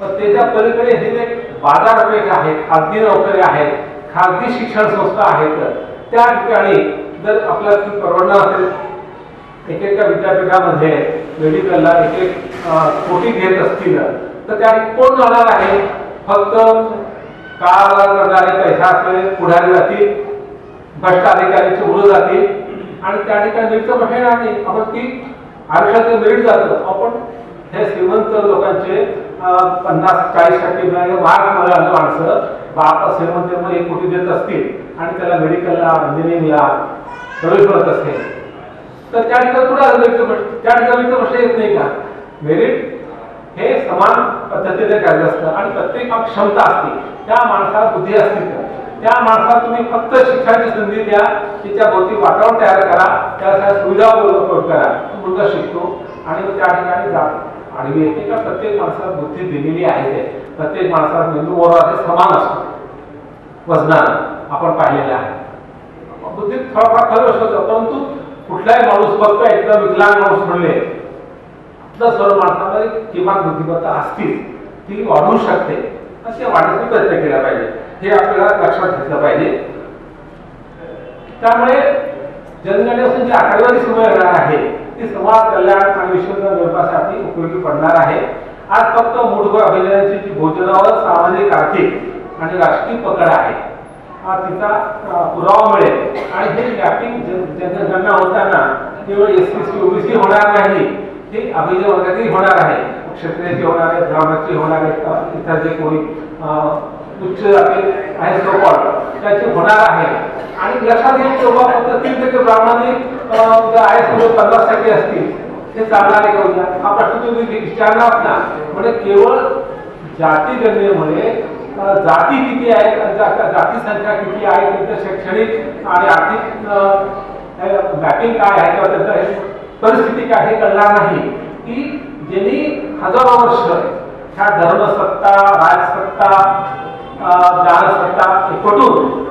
पण त्याच्या पलीकडे हे जे बाजारपेठ आहेत खाजगी नोकरी आहेत खाजगी शिक्षण संस्था आहेत त्या ठिकाणी जर आपल्याला ती परवडणार असेल एकेका विद्यापीठामध्ये मेडिकलला एक एक कोटी घेत असतील तर त्या कोण जाणार आहे? फक्त काळाला करणारे पैसा असलेले पुढारी जातील भ्रष्ट अधिकारी मुलं जातील आणि त्या ठिकाणी नीटचं प्रश्न म्हणजे नाही. आपण ती आयुष्याचं मेरिट जातं. आपण हे श्रीमंत लोकांचे पन्नास चाळीस टक्के मार्क मला माणसं. बाप श्रीमंतीमध्ये एक कोटी देत असतील. आणि त्याला मेडिकलला इंजिनिअरिंगला प्रवेश मिळत असते तर त्या ठिकाणी कुठं त्या ठिकाणी प्रश्न येत नाही का? मेरिट हे समान पद्धतीने करायचं असतं आणि प्रत्येकात क्षमता असते. त्या माणसाला बुद्धी असते त्या माणसाला तुम्ही फक्त शिक्षणाची संधी द्या तिच्या भोवती वातावरण तयार करा त्यासाठी सुविधा उपलब्ध करा. तो मुलगा शिकतो आणि मग त्या ठिकाणी जातो. आडवी येते का प्रत्येक माणसाला बुद्धी दिलेली आहे प्रत्येक माणसाला मेंदू ओरडा समान असतो. वजनानं आपण पाहिलेलं आहे. बुद्धीत थोडाफार खरं असतो परंतु कुठलाही माणूस फक्त एकदम विकलांग माणूस म्हणले तर सर्व माणसामध्ये किमान बुद्धिमत्ता असतील ती वाढू शकते. असे वाढण्याचा प्रयत्न केला पाहिजे. हे आपल्याला लक्षात घेतलं पाहिजे. त्यामुळे जनगणनेपासून जी आकडेवारी समोर येणार आहे ते समाज कल्याण आणि विश्वकर्मा व्यवसायासाठी उपयोगी पडणार आहे. आज फक्त मूलभूत अभियानाची जी भोजनावर सामाजिक आर्थिक आणि राजकीय पकड आहे. हा तिचा पुरावा मिळेल. आणि हे मॅपिंग जनगणना होताना केवळ एस सी ओबीसी होणार नाही. ते अभिजय वर्गातही होणार आहे. क्षेत्रीयची होणार आहे ब्राह्मणाची होणार आहे. इतर जे कोणी उच्च जाती आहे सोपॉट त्याची होणार आहे. आणि लक्षात घेऊन तेव्हा फक्त तीन टक्के ब्राह्मणाने आहे समजा पन्नास टक्के असतील. ते चालणार आहे का हा प्रश्न तुम्ही विचारणार ना. म्हणजे केवळ जाती गणनेमुळे जाती किती आहे त्यांच्या जाती संख्या किती आहे त्यांचं शैक्षणिक आणि आर्थिक मॅपिंग काय आहे किंवा त्यांचं परिस्थिती काय हे कळणार नाही. की ज्यांनी हजारो वर्ष ह्या धर्मसत्ता राजसत्ता अ, एकवटून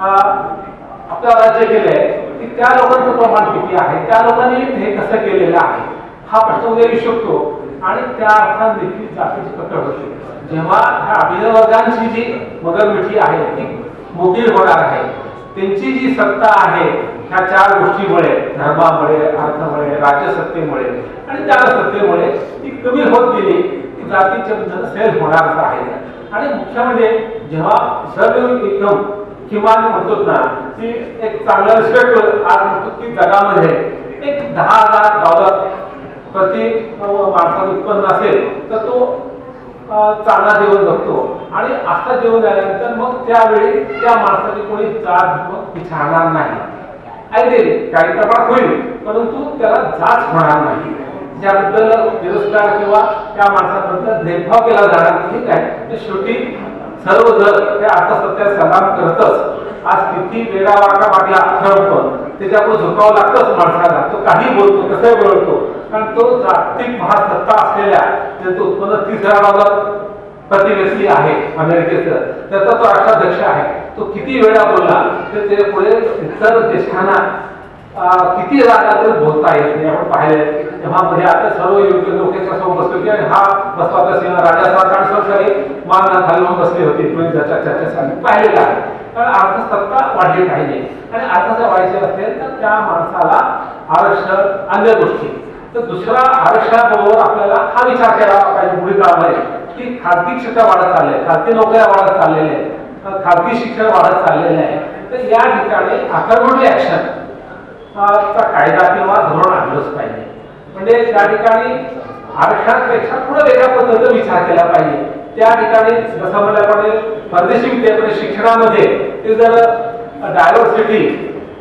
आपलं राज्य केलंय की त्या लोकांचं प्रमाण किती आहे त्या लोकांनी हे कसं केलेलं आहे हा प्रश्न उद्या येऊ शकतो. आणि त्या अर्थात देखील जातीची पकड होते जेव्हा ह्या अभिनवर्गांची जी मगरमिठी आहे ती मोठी होणार आहे त्यांची जी सत्ता आहे ह्या चार गोष्टीमुळे धर्मामुळे अर्थामुळे राज्यसत्तेमुळे आणि त्या सत्तेमुळे ती कमी होत गेली की जातीचे बंधन होणारच आहे. आणि मुख्य म्हणजे जेव्हा सर्व एकदम किमान म्हणतो ना की एक चांगला रिस्पेक्ट आज म्हणतो की जगामध्ये एक दहा हजार डॉलर प्रति माणसाचं उत्पन्न असेल तर तो चांगला जेवण जगतो आणि आता जेवण झाल्यानंतर मग त्यावेळी त्या माणसाची कोणी जात धर्म विचारणार नाही. ऐकेल काही तपास होईल परंतु त्याला जाच होणार नाही. त्याबद्दल तिरस्कार किंवा त्या माणसाबद्दल भेदभाव केला जाणार ठीक आहे? ते शेवटी सर्व जर ते आता सध्या सलाम करतच आज किती वेगळा वाटा वाटला ठरवतो त्याच्यापुढे झुकावं लागतंच माणसाला. तो काही बोलतो कसंही बोलतो कारण तो जागतिक महासत्ता असलेल्या त्याचं उत्पन्न तीस हजार डॉलर प्रति व्यक्ती आहे अमेरिकेचं. त्याचा तो राष्ट्राध्यक्ष आहे. तो किती वेळा बोलला तर ते पुढे इतर देशांना किती जागा बोलता येत नाही. आपण पाहिले तेव्हा मध्ये आता सर्व योग्य लोक समोर बसले होते आणि हा बसवाचा सिंह राजा. सरकारी मान घालून बसले होते. तुम्ही चर्चा पाहिलेलं आहे. कारण अर्थसत्ता वाढली पाहिजे. आणि अर्थसत्ता व्हायची असेल तर त्या माणसाला आरक्षण अन्य गोष्टी. तर दुसरा आरक्षणाबरोबर आपल्याला हा विचार केला पाहिजे पुढील काळामध्ये की खाजगी शिक्षण वाढत चालले खाजगी नोकऱ्या वाढत चाललेल्या आहेत. खाजगी शिक्षण वाढत चाललेले आहे. तर या ठिकाणी अकर्मणी ऍक्शन चा कायदा किंवा धोरण आणलंच पाहिजे. म्हणजे त्या ठिकाणी आरक्षणापेक्षा थोडं वेगळ्या पद्धतीचा विचार केला पाहिजे. त्या ठिकाणी जसं म्हटल्याप्रमाणे परदेशी विद्यापीठ म्हणजे शिक्षणामध्ये ते जर डायव्हर्सिटी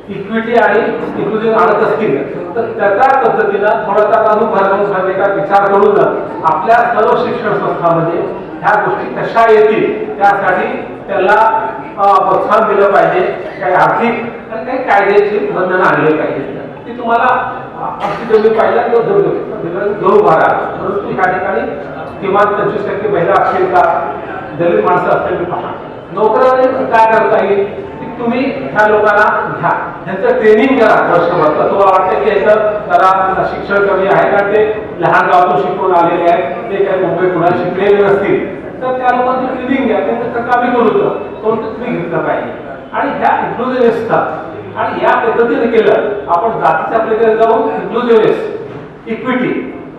इक्विटी आणि इक्विटी आणत असतील तर त्याच्या पद्धतीनं थोडासा अनुभव एका विचार करून आपल्या सर्व शिक्षण संस्थांमध्ये ह्या गोष्टी कशा येतील त्यासाठी त्याला प्रोत्साहन दिलं पाहिजे काही आर्थिक आणि काही कायद्याची बंधनं आणले पाहिजे. ते तुम्हाला अशी जमी पाहिजे किंवा घेऊन भरा परंतु ह्या ठिकाणी किमान पंचवीस टक्के महिला असतील का दलित माणसं असतील का पहा. नोकऱ्याने काय करता येईल की तुम्ही ह्या लोकांना घ्या. ह्यांचं ट्रेनिंग करा वर्षभर. तर तुम्हाला वाटतं की ह्याचं जरा शिक्षण कमी आहे कारण ते लहान गावातून शिकून आलेले आहेत. ते काही मुंबई पुण्यात शिकलेले नसतील. तर त्या लोकांचं ट्रेनिंग घ्या त्यांचं कामी करू होतं कोणतं तुम्ही घेतलं पाहिजे. आणि ह्या इन्क्लुझिव्ह असतात आणि या पद्धतीने केलं आपण जातीच्या आपल्याकडे जाऊन इन्क्लुझिव्हनेस इक्विटी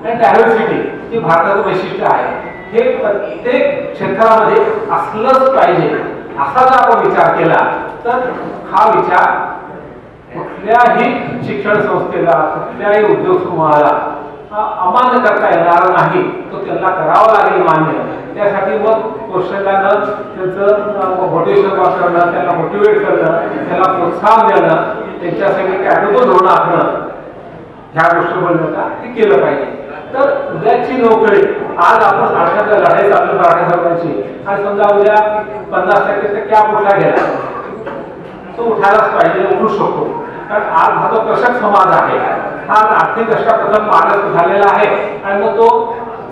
आणि डायव्हर्सिटी ही भारताचं वैशिष्ट्य आहे. हे प्रत्येक क्षेत्रामध्ये असलंच पाहिजे. असा जर आपण विचार केला तर हा विचार कुठल्याही शिक्षण संस्थेला कुठल्याही उद्योग समूहाला हा अमान्य करता येणार नाही. तो त्यांना करावा लागेल मान्य. त्यासाठी मग कौशल्यानं त्यांचं मोटिवेशन करणं त्यांना मोटिवेट करणं त्याला प्रोत्साहन देणं त्यांच्यासाठी कॅटेगो धोरण आखणं ह्या गोष्टी बनवता ते केलं पाहिजे. तर उद्याची नोकरी आज आपण आठवड्याच्या लढाई चालू राहण्या सरकारची आणि समजा उद्या पन्नास टक्के तर कॅप उठला गेला तो उठायलाच पाहिजे उठू शकतो. कारण आज हा तो कृषक समाज आहे. हा आर्थिक दृष्ट्या प्रथम झालेला आहे. आणि मग तो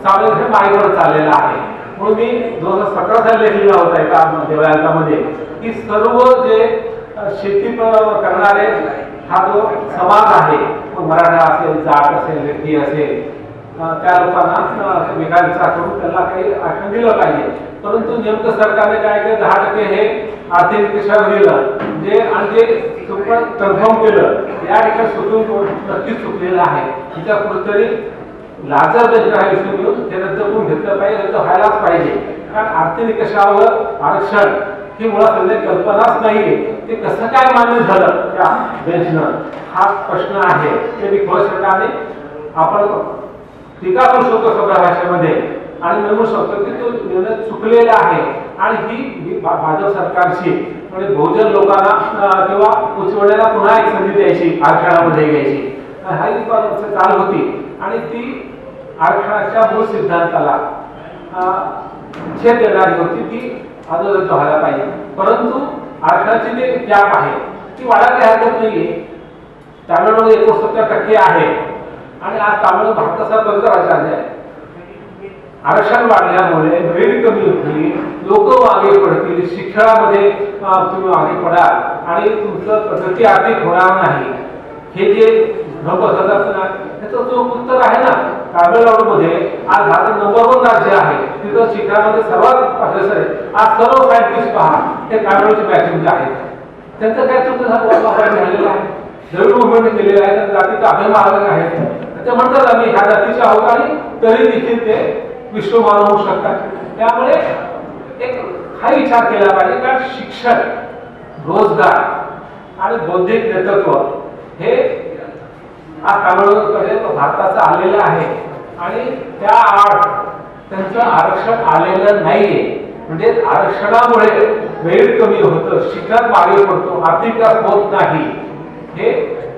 सावध माईवर चाललेला आहे. म्हणून मी दोन हजार सतरा साली लिहिला होता एका देवळांतामध्ये की सर्व जे शेती करणारे हा जो समाज आहे मराठा असेल जाट असेल व्यक्ती असेल त्या लोकांना अ, करून त्यांना काही आठवण दिलं पाहिजे. परंतु नेमकं सरकारने काय केलं? दहा टक्के हे आर्थिक दृष्ट्या दिलं जे आणि जे कन्फर्म केलं. या ठिकाणी सुप्रीम कोर्ट नक्कीच चुकलेलं आहे. तिच्या कुठेतरी लाजर हा विषय घेऊन ते रद्द करून घेतलं पाहिजे रद्द व्हायलाच पाहिजे. कारण आर्थिक निकषावर आरक्षण ही मुळात म्हणजे कल्पनाच नाहीये. ते कसं काय मान्य झालं त्या बेंचनं हा प्रश्न आहे. ते मी खोल शब्दाने आपण टीका करू शकतो सगळ्या भाषेमध्ये. आणि म्हणू शकतो की तो निर्णय चुकलेला आहे. आणि ही भाजप सरकारची म्हणजे बहुजन लोकांना किंवा उचवण्याला पुन्हा एक संधी द्यायची आरक्षणामध्ये घ्यायची. हा ही चाल होती. आणि ती आरक्षणाच्या मूळ सिद्धांताला अं, छेद देणारी होती ती आंदोलन व्हायला पाहिजे. परंतु आरक्षणाची जे गॅप आहे ती वाढायला हरकत नाहीये. तामिळनाडू एकोणसत्तर टक्के आहे. आणि आज तामिळनाडू भारताचा राज्य आहे. आरक्षण वाढल्यामुळे वेळ कमी होतील लोक मागे पडतील शिक्षणामध्ये तुम्ही मागे पडाल आणि तुमचं प्रगती आर्थिक होणार नाही. हे जे न असतात ना त्याचं जो उत्तर आहे ना तामिळनाडूमध्ये आज भारत नंबर वन राज्य आहे. तिथं शिक्षणामध्ये सर्वात अग्रेसर आहे. आज सर्व सायंटिस्ट पहा ते तामिळनाडूचे मॅक्सिमचे आहेत. त्यांचं काय चुकं झालेलं आहे. द्रविड मुवमेंट केलेलं आहे त्या जातीचा अभिमान आहे ते म्हणतात आम्ही ह्या जातीचे आहोत आणि तरी देखील ते विश्वमान होऊ शकतात. त्यामुळे एक हा विचार केला पाहिजे कारण शिक्षण रोजगार आणि बौद्धिक नेतृत्व हे हा तामिळनाडूकडे भारताचं आलेलं आहे. आणि त्या आड त्यांचं आरक्षण आलेलं नाहीये. म्हणजे आरक्षणामुळे वेळ कमी होतं शिक्षण मागे पडतो आर्थिक विकास होत नाही. हे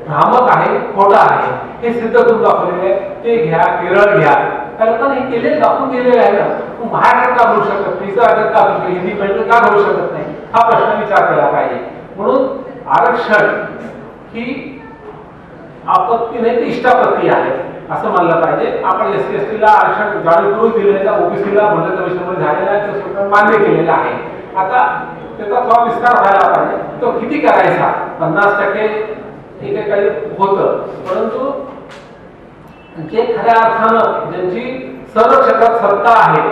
भ्रामक आहे खोटं आहे. हे सिद्ध करून दाखवलेले आहे. ते घ्या केरळ घ्या. कारण हे केले दाखवून गेलेले आहे ना. तू महाराष्ट्रात का बोलू शकत नाही? इतर का करू शकत हिंदी का करू शकत नाही? हा प्रश्न विचार केला पाहिजे. म्हणून आरक्षण ही आपत्ती नाही तर इष्टापत्ती आहे असं मानलं पाहिजे. आपण एस सी एस टीला आरक्षण जाणीवपूर्वक दिलेलं आहे ओबीसीला मंडळ कमिशनमध्ये झालेला आहे तो मान्य केलेला आहे. आता त्याचा थोडा विस्तार व्हायला पाहिजे. तो किती करायचा? पन्नास टक्के हे काही काही होतं. परंतु जे खऱ्या अर्थानं ज्यांची सर्व क्षेत्रात सत्ता आहे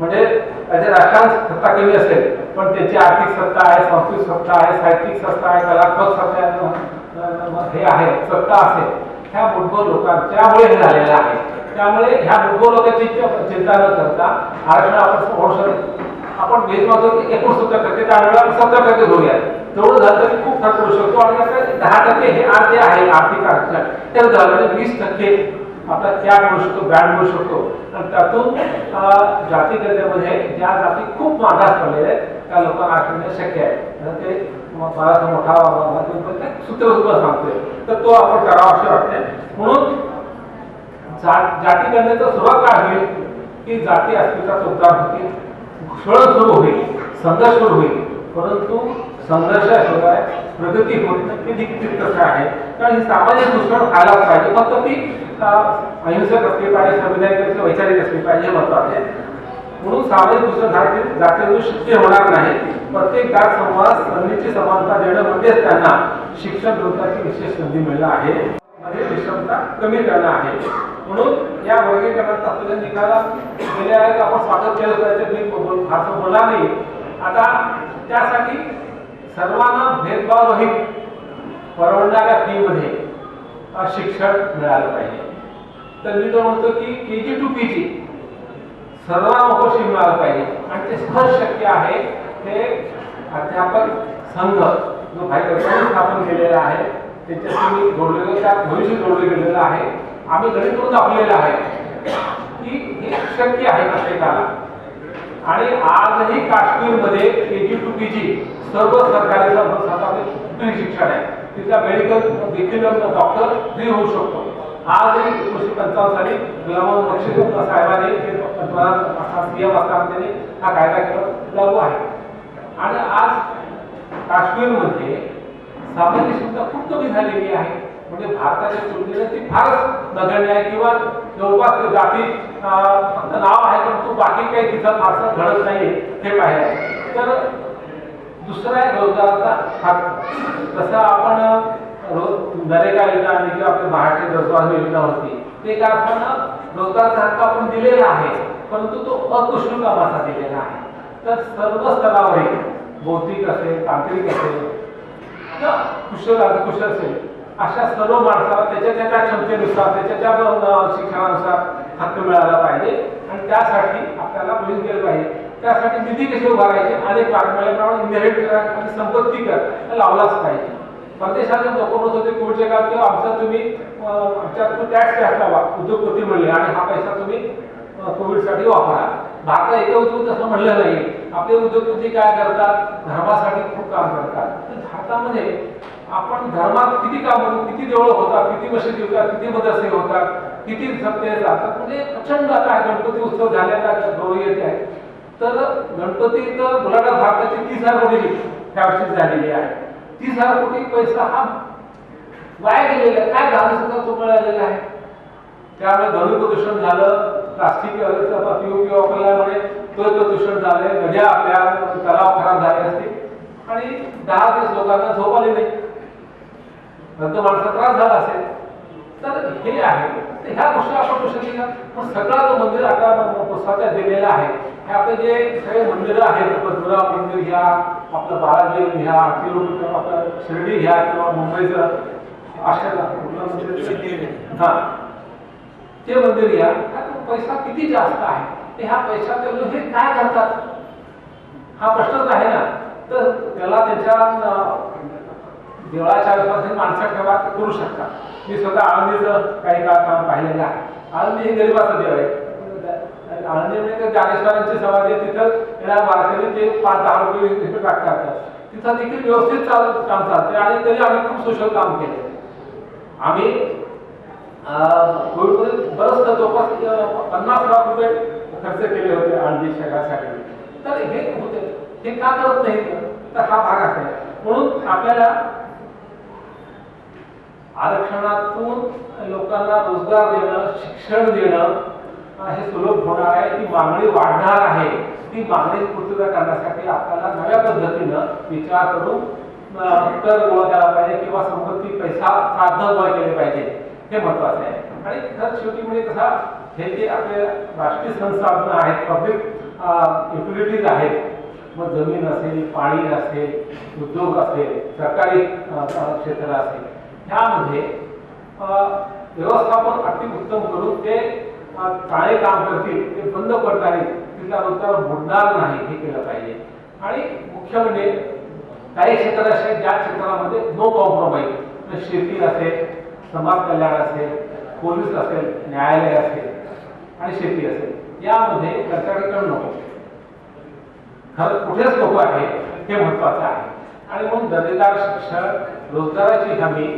म्हणजे त्याच्या राष्ट्रांत सत्ता कमी असेल पण त्याची आर्थिक सत्ता आहे सांस्कृतिक सत्ता आहे साहित्यिक सत्ता आहे कलात्मक सत्ता आहे हे आहे सत्ता असेल. ह्या मूलभूत लोकांच्यामुळे हे झालेलं आहे. त्यामुळे ह्या मूलभूत लोकांची चिंता न करता आरक्षण आपण होऊ आपण भेद मागतो की एकोणसत्तर टक्के त्यावेळेला सत्तर टक्के घेऊया तेवढं झालं तरी खूप फरक पडू शकतो. आणि असं दहा टक्के हे आज जे आहे आर्थिक आरक्षण. त्या झालं वीस टक्के आपला त्याग म्हणू शकतो बँड म्हणू शकतो. आणि त्यातून अं, जाती ज्या जाती खूप मागास पडलेल्या आहेत त्या लोकांना आठवणे शक्य आहे. ते किंवा बाळाचा मोठा सूत्र सुद्धा सांगतोय. तर तो आपण करावा असे वाटते म्हणून जात जाती करण्याचा सुरुवात काय होईल? की जाती अस्मिताचा उद्धार होतील घुसळण सुरू होईल संघर्ष सुरू होईल. परंतु संघर्षाशिवाय प्रगती होत नाही. हे कसं आहे. कारण ही सामाजिक घुसळण व्हायलाच पाहिजे. फक्त ती अहिंसक असली पाहिजे संविधानिक वैचारिक असली पाहिजे हे महत्त्वाचे म्हणून म्हणून सामाजिक जाती जातीय शक्य होणार नाही. प्रत्येक जात समाज संधीची समानता देणं म्हणजेच त्यांना शिक्षण रोजगाराची विशेष संधी मिळणं आहे. मध्ये विषमता कमी करणं आहे. म्हणून या वर्गीकरणाचा आपल्याला निकाला गेल्या वेळेस आपण स्वागत केलं पाहिजे मी फारसं बोलणार नाही. आता त्यासाठी सर्वांना भेदभाव रहित परवडणाऱ्या फीमध्ये शिक्षण मिळालं पाहिजे. तर मी तर म्हणतो की के जी टू पी जी सर्वांना मोफत मिळालं पाहिजे. आणि ते सहज शक्य आहे हे अध्यापक संघ जो भाई स्थापन केलेला आहे त्याच्याशी मी जोडलेलं त्या भविष्य जोडले गेलेलं आहे. आम्ही गणित दाखवलेलं आहे की हे शक्य आहे प्रत्येकाला. आणि आजही काश्मीरमध्ये के जी टू पी जी सर्व सरकारी शिक्षण आहे तिथला मेडिकल देखील डॉक्टर फ्री होऊ शकतो. आजही एकोणीसशे पंचावन्न साली गुलाम बक्षीस साहेबांनी शासकीय पंतप्रधान हा कायदा केला. लागू आहे. आणि आज काश्मीरमध्ये सामाजिक क्षमता खूप कमी झालेली आहे. म्हणजे भारताच्या तुलनेने ती फारच नगण्य आहे किंवा जवळपास जाती फक्त नाव आहे परंतु बाकी काही तिथं फारसं घडत नाही हे पाहिजे तर दुसरा आहे रोजगाराचा हक्क. जसं आपण रोज नरेगा योजना आणि किंवा आपल्या बाहेरचे दसवाज योजना होती ते काय आपण रोजगाराचा हक्क आपण दिलेला आहे परंतु तो अकुशल कामाचा दिलेला आहे. तर सर्व स्तरावरील बौद्धिक असेल तांत्रिक असेल किंवा कुशल कुशल असेल अशा सर्व माणसाला त्याच्या त्याच्या क्षमतेनुसार त्याच्या त्या शिक्षणानुसार हक्क मिळाला पाहिजे. आणि त्यासाठी आपल्याला पुढे गेलं पाहिजे. त्यासाठी निधी कसे उभारायचे? अनेक पारंपरिकप्रमाणे इनहेरिट करा आणि संपत्ती कर लावलाच पाहिजे. परदेशाचे लोक होते कोविडच्या काळात किंवा आमचा तुम्ही आमच्या टॅक्स टॅक्स उद्योगपती म्हणले आणि हा पैसा तुम्ही कोविडसाठी वापरा. भारतात एका उद्योग तसं म्हणलं नाही. आपले उद्योगपती काय करतात? धर्मासाठी खूप काम करतात. तर भारतामध्ये आपण धर्मात किती काम होतो किती देवळं होतात? किती मशिदी होतात? किती मदरसे होतात? किती सत्य जातात? म्हणजे प्रचंड आता गणपती उत्सव झालेला गौरी येते आहे. तर गणपती तर बुलाढा भारताची तीस हजार कोटी ह्या झालेली आहे. तीस हजार कोटी पैसा हा वाया गेलेला आहे. काय झालं सुद्धा तो मिळालेला आहे. त्यामुळे ध्वनी प्रदूषण झालं प्लास्टिक पीओपी वापरल्यामुळे तो प्रदूषण झाले नद्या आपल्या तलाव खराब झाले असतील. आणि दहा दिवस लोकांना झोप आली नाही. नंतर माणसा त्रास झाला असेल. तर हे आहे. तर ह्या गोष्टी आपण करू शकतो पण सगळा जो मंदिर आता पुस्तकात दिलेला आहे हे आपले जे सगळे मंदिरं आहेत पद्मनाभ मंदिर घ्या आपलं बालाजी घ्या किंवा आपलं शिर्डी घ्या किंवा मुंबईचं अशा हा. ते मंदिर घ्या पैसा किती जास्त आहे? ते ह्या लोक हे काय करतात? हा प्रश्नच आहे ना. तर त्याला त्याच्या देवळाच्या आसपास माणसं ठेवा करू शकतात. मी स्वतः आळंदीचं काही काळ काम पाहिलेलं आहे. आळंदी हे गरिबाचं देव आहे. आळंदीमध्ये ज्ञानेश्वरांची समाधी आहे. तिथं येणार वारकरी ते पाच दहा रुपये तिथे टाकतात तिथं देखील व्यवस्थित चाल काम चालते आणि तरी आम्ही खूप सोशल काम केले आम्ही कोविडमध्ये बरंच जवळपास पन्नास लाख रुपये खर्च केले होते आळंदी शहरासाठी. तर हे होते. हे का करत नाही तर हा भाग आहे. म्हणून आपल्याला आरक्षणातून लोकांना रोजगार देणं शिक्षण देणं हे सुलभ होणार आहे ती मागणी वाढणार आहे. ती मागणी पूर्तता करण्यासाठी आपल्याला नव्या पद्धतीनं विचार करून अं, कर गोळा केला पाहिजे किंवा संपत्ती पैसा साधन गोळा केले पाहिजे. हे महत्वाचं आहे. आणि तर शेवटी म्हणजे कसा हे जे आपले राष्ट्रीय संसाधनं आहेत पब्लिक युटिलिटीज आहेत मग जमीन असेल पाणी असेल उद्योग असेल सरकारी क्षेत्र असेल ह्यामध्ये व्यवस्थापन अति उत्तम करून ते काळे काम करतील ते बंद करता येईल तिथला रोजगार बुडणार नाही हे केलं पाहिजे. आणि मुख्य म्हणजे काही क्षेत्र असे ज्या क्षेत्रामध्ये नो कॉम्प्रोमाइज शेती असेल समाज कल्याण असेल पोलीस असेल न्यायालय असेल आणि शेती असेल यामध्ये कर्नाटकडे नको. खरं कुठेच नको आहे हे महत्वाचं आहे. आणि म्हणून दर्जेदार शिक्षण रोजगाराची हमी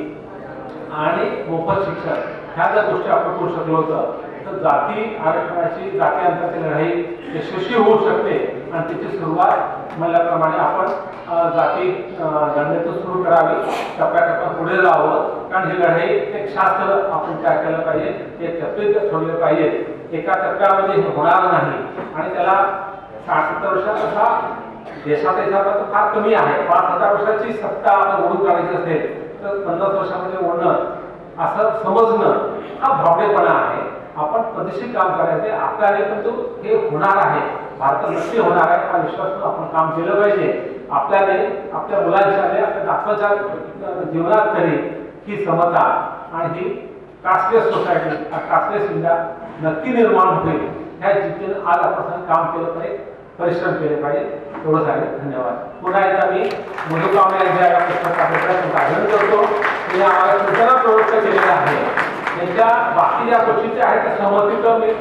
आणि मोफत शिक्षण ह्या जर गोष्टी आपण करू शकलो होतं तर जाती आरक्षणाची जाती अंतराची लढाई यशस्वी होऊ शकते. आणि त्याची सुरुवात म्हणल्याप्रमाणे आपण जाती लढण्याचं सुरू करावी टप्प्याटप्प्यात पुढे जावं. कारण ही लढाई एक शास्त्र आपण काय केलं पाहिजे एक टप्पे ठेवले पाहिजे. एका टप्प्यामध्ये हे होणार नाही. आणि त्याला साठ सत्तर वर्षात असा देशात हिसाबात तर फार कमी आहे. पाच हजार वर्षाची सत्ता आपण ओढून काढायची असेल तर पन्नास वर्षामध्ये ओढणं असं समजणं हा भावडेपणा आहे. आपण पदेशी काम करायचे आपल्याला पण तो हे होणार आहे. भारत नक्की होणार आहे हा विश्वास आपण काम केलं पाहिजे. आपल्याने आपल्या मुलांच्या आणि आपल्या जीवनात तरी ही समता आणि ही कास्टलेस सोसायटी कास्टलेस इंडिया नक्की निर्माण होईल. ह्या जिद्दीने आज आपण काम केलं पाहिजे. परिश्रम केले पाहिजे. एवढं झाले. धन्यवाद. पुन्हा एकदा मी मधुकामे यांच्या या पुस्तकाबद्दल तुमचं करतो. मी आम्हाला सूचना प्रवृत्त केलेल्या आहे त्यांच्या बाकी ज्या गोष्टीच्या आहेत त्या सहमतीचं मी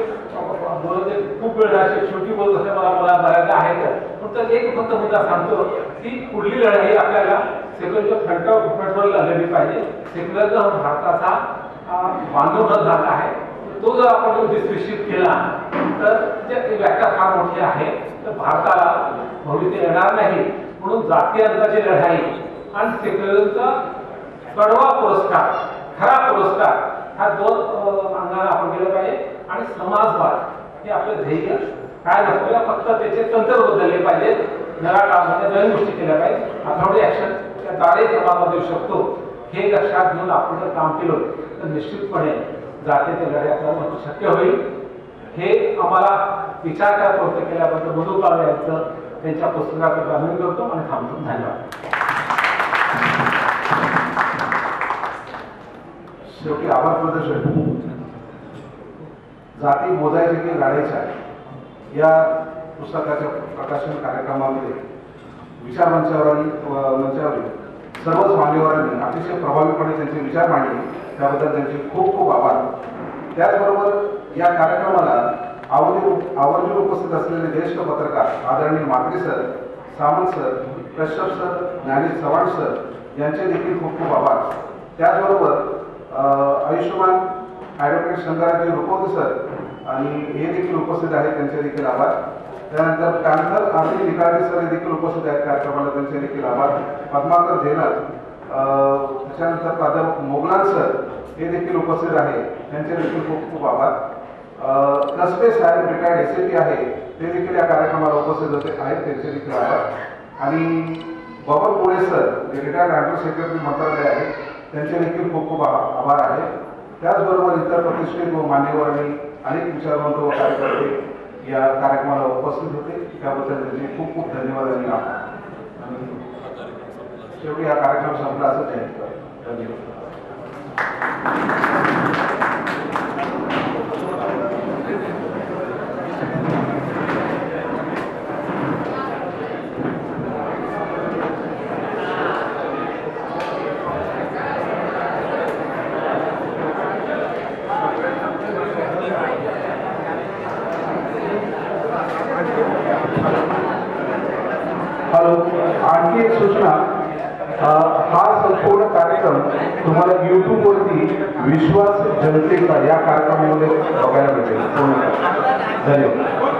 बोलत खूप वेळ अशी शेवटी बोलत असे मला मला बऱ्याचदा आहेत फक्त एक फक्त मुद्दा सांगतो. की पुढली लढाई आपल्याला सेक्युलरच्या फ्रंट फ्रंटवर लढली पाहिजे. सेक्युलरचा भारताचा बांधव झाला आहे. तो जर आपण निश्चित केला तर त्याची व्याख्या फार मोठी आहे. तर भारताला भविष्य येणार नाही म्हणून जातीय अंताची लढाई आणि सेक्युलरचा कडवा पुरस्कार खरा पुरस्कार हा दोन अंगाला अंगाने आपण केलं पाहिजे. आणि समाजवाद हे आपलं ध्येय. काय नसतं फक्त त्याचे तंत्र बदलले पाहिजेत. नव्या काळामध्ये नवीन गोष्टी केल्या पाहिजे आठवडे ऍक्शन त्याद्वारे समाजात येऊ शकतो. हे लक्षात घेऊन आपण जर काम केलं तर निश्चितपणे जातीचे लढाई आपल्याला शक्य होईल. हे आम्हाला विचार काय प्रवृत्त केल्याबद्दल मधु काळे यांचं त्यांच्या पुस्तकाचं अभिनंदन करतो आणि थांबतो. धन्यवाद. शेवटी आभार प्रदर्शन. जाती मोजायचे की गाडायच्या या पुस्तकाच्या प्रकाशन कार्यक्रमामध्ये विचार मंचावरील व मंचावरील सर्वच मान्यवरांनी अतिशय प्रभावीपणे त्यांचे विचार मांडले. त्याबद्दल त्यांचे खूप खूप आभार. त्याचबरोबर या कार्यक्रमाला आवर्जून आवर्जून उपस्थित असलेले ज्येष्ठ पत्रकार आदरणीय Matre sir Samant sir Kashyap sir Dnyanesh Chavan sir यांचे देखील खूप खूप आभार. त्याचबरोबर आयुष्यमान ॲडव्होकेट शंकराजी रुपवते सर आणि हे देखील उपस्थित आहेत त्यांचे देखील आभार. त्यानंतर कांतर आरती निकाळजे सर हे देखील उपस्थित आहेत कार्यक्रमाला त्यांचे देखील आभार. पद्माकर झेलर त्याच्यानंतर प्राध्यापक मोगलान सर हे देखील उपस्थित आहे त्यांचे देखील खूप खूप आभार. अ, कसबे साहेब रिटायर्ड एस पी आहे ते देखील या कार्यक्रमाला उपस्थित होते आहेत त्यांचे देखील आभार. आणि बबन मुळे सर जे रिटायर्ड अँड्रो सेक्रेटरी मंत्रालय आहे त्यांचे देखील खूप खूप आभार आहे. त्याचबरोबर इतर प्रतिष्ठित व मान्यवरांनी अनेक विचारवंत व कार्यकर्ते या कार्यक्रमाला उपस्थित होते. त्याबद्दल त्यांचे खूप खूप धन्यवाद आणि आभार. आणि शेवटी हा कार्यक्रम संपला असं त्यांनी धन्यवाद. हॅलो आणखी एक सूचना. हा संपूर्ण कार्यक्रम तुम्हाला यूट्यूबवरती वरती विश्वास जनतेचा या कार्यक्रमामध्ये बघायला मिळेल धन्यवाद.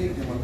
Gracias.